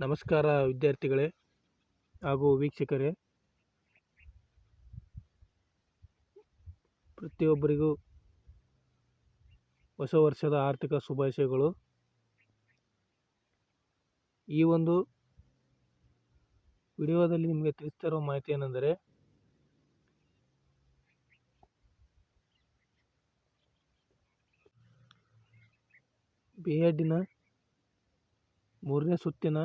ನಮಸ್ಕಾರ ವಿದ್ಯಾರ್ಥಿಗಳೇ ಹಾಗೂ ವೀಕ್ಷಕರೇ. ಪ್ರತಿಯೊಬ್ಬರಿಗೂ ಹೊಸ ವರ್ಷದ ಆರ್ಥಿಕ ಶುಭಾಶಯಗಳು. ಈ ಒಂದು ವಿಡಿಯೋದಲ್ಲಿ ನಿಮಗೆ ತಿಳಿಸ್ತಿರುವ ಮಾಹಿತಿ ಏನೆಂದರೆ ಬಿ ಎಡ್ಡಿನ ಮೂರನೇ ಸುತ್ತಿನ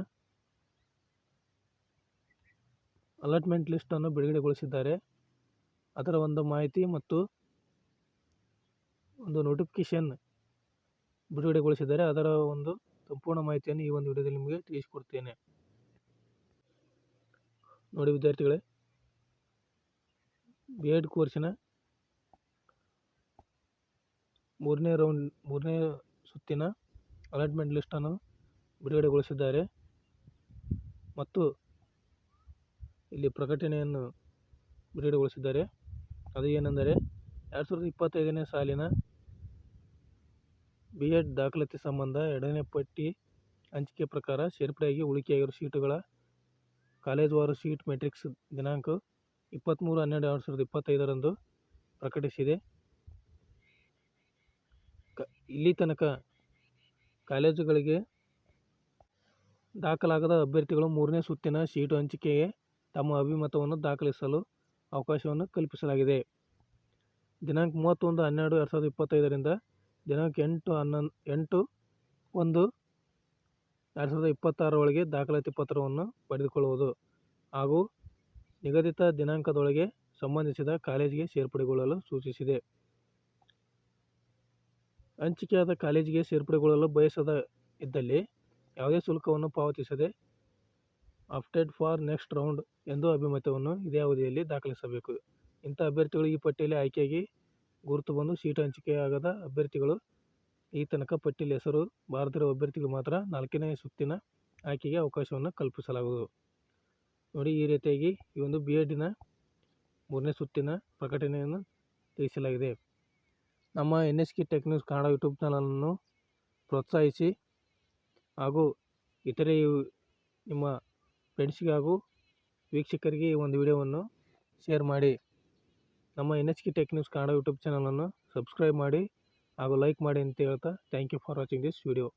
ಅಲಾಟ್ಮೆಂಟ್ ಲಿಸ್ಟನ್ನು ಬಿಡುಗಡೆಗೊಳಿಸಿದ್ದಾರೆ. ಅದರ ಒಂದು ಮಾಹಿತಿ ಮತ್ತು ಒಂದು ನೋಟಿಫಿಕೇಶನ್ ಬಿಡುಗಡೆಗೊಳಿಸಿದ್ದಾರೆ. ಅದರ ಒಂದು ಸಂಪೂರ್ಣ ಮಾಹಿತಿಯನ್ನು ಈ ಒಂದು ವಿಡಿಯೋದಲ್ಲಿ ನಿಮಗೆ ತಿಳಿಸಿಕೊಡ್ತೇನೆ. ನೋಡಿ ವಿದ್ಯಾರ್ಥಿಗಳೇ ಬಿ ಎಡ್ ಕೋರ್ಸಿನ ಮೂರನೇ ರೌಂಡ್, ಮೂರನೇ ಸುತ್ತಿನ ಅಲಾಟ್ಮೆಂಟ್ ಲಿಸ್ಟನ್ನು ಬಿಡುಗಡೆಗೊಳಿಸಿದ್ದಾರೆ. ಮತ್ತು ಇಲ್ಲಿ ಪ್ರಕಟಣೆಯನ್ನು ಬಿಡುಗಡೆಗೊಳಿಸಿದ್ದಾರೆ. ಅದು ಏನೆಂದರೆ, ಎರಡು ಸಾವಿರದ ಇಪ್ಪತ್ತೈದನೇ ಸಾಲಿನ ಬಿ ಎಡ್ ದಾಖಲಾತಿ ಸಂಬಂಧ ಎರಡನೇ ಪಟ್ಟಿ ಹಂಚಿಕೆ ಪ್ರಕಾರ ಸೇರ್ಪಡೆಯಾಗಿ ಉಳಿಕೆಯಾಗಿರುವ ಸೀಟುಗಳ ಕಾಲೇಜುವಾರು ಸೀಟ್ ಮೆಟ್ರಿಕ್ಸ್ ದಿನಾಂಕ ಇಪ್ಪತ್ತ್ಮೂರು ಹನ್ನೆರಡು ಎರಡು ಸಾವಿರದ ಇಪ್ಪತ್ತೈದರಂದು ಪ್ರಕಟಿಸಿದೆ. ಕ, ಇಲ್ಲಿ ತನಕ ಕಾಲೇಜುಗಳಿಗೆ ದಾಖಲಾಗದ ಅಭ್ಯರ್ಥಿಗಳು ಮೂರನೇ ಸುತ್ತಿನ ಸೀಟು ಹಂಚಿಕೆಗೆ ತಮ್ಮ ಅಭಿಮತವನ್ನು ದಾಖಲಿಸಲು ಅವಕಾಶವನ್ನು ಕಲ್ಪಿಸಲಾಗಿದೆ. ದಿನಾಂಕ ಮೂವತ್ತೊಂದು ಹನ್ನೆರಡು ಎರಡು ಸಾವಿರದ ಇಪ್ಪತ್ತೈದರಿಂದ ದಿನಾಂಕ ಎಂಟು ಹನ್ನೊಂದು, ಎಂಟು ಒಂದು ಎರಡು ಸಾವಿರದ ಇಪ್ಪತ್ತಾರರೊಳಗೆ ದಾಖಲಾತಿ ಪತ್ರವನ್ನು ಪಡೆದುಕೊಳ್ಳುವುದು ಹಾಗೂ ನಿಗದಿತ ದಿನಾಂಕದೊಳಗೆ ಸಂಬಂಧಿಸಿದ ಕಾಲೇಜಿಗೆ ಸೇರ್ಪಡೆಗೊಳ್ಳಲು ಸೂಚಿಸಿದೆ. ಹಂಚಿಕೆಯಾದ ಕಾಲೇಜಿಗೆ ಸೇರ್ಪಡೆಗೊಳ್ಳಲು ಬಯಸದ ಇದ್ದಲ್ಲಿ ಯಾವುದೇ ಶುಲ್ಕವನ್ನು ಪಾವತಿಸದೆ ಆಪ್ಟೆಡ್ ಫಾರ್ ನೆಕ್ಸ್ಟ್ ರೌಂಡ್ ಎಂದು ಅಭಿಮತವನ್ನು ಇದೇ ಅವಧಿಯಲ್ಲಿ ದಾಖಲಿಸಬೇಕು. ಇಂಥ ಅಭ್ಯರ್ಥಿಗಳು ಈ ಪಟ್ಟಿಯಲ್ಲಿ ಆಯ್ಕೆಯಾಗಿ ಗುರುತು ಬಂದು ಸೀಟು ಹಂಚಿಕೆಯಾಗದ ಅಭ್ಯರ್ಥಿಗಳು ಈ ತನಕ ಪಟ್ಟಿಯಲ್ಲಿ ಹೆಸರು ಬಾರದಿರುವ ಅಭ್ಯರ್ಥಿಗಳು ಮಾತ್ರ ನಾಲ್ಕನೇ ಸುತ್ತಿನ ಆಯ್ಕೆಗೆ ಅವಕಾಶವನ್ನು ಕಲ್ಪಿಸಲಾಗುವುದು. ನೋಡಿ, ಈ ರೀತಿಯಾಗಿ ಈ ಒಂದು ಬಿ ಎಡ್ಡಿನ ಮೂರನೇ ಸುತ್ತಿನ ಪ್ರಕಟಣೆಯನ್ನು ತಿಳಿಸಲಾಗಿದೆ. ನಮ್ಮ N S K tech news Kannada YouTube ಚಾನಲನ್ನು ಪ್ರೋತ್ಸಾಹಿಸಿ ಹಾಗೂ ಇತರೆ ನಿಮ್ಮ ಫ್ರೆಂಡ್ಸ್ಗೆ ಹಾಗೂ ವೀಕ್ಷಕರಿಗೆ ಈ ಒಂದು ವಿಡಿಯೋವನ್ನು ಶೇರ್ ಮಾಡಿ. ನಮ್ಮ N H K tech news Kannada YouTube ಚಾನಲನ್ನು ಸಬ್ಸ್ಕ್ರೈಬ್ ಮಾಡಿ ಹಾಗೂ ಲೈಕ್ ಮಾಡಿ ಅಂತ ಹೇಳ್ತಾ thank you for watching this video.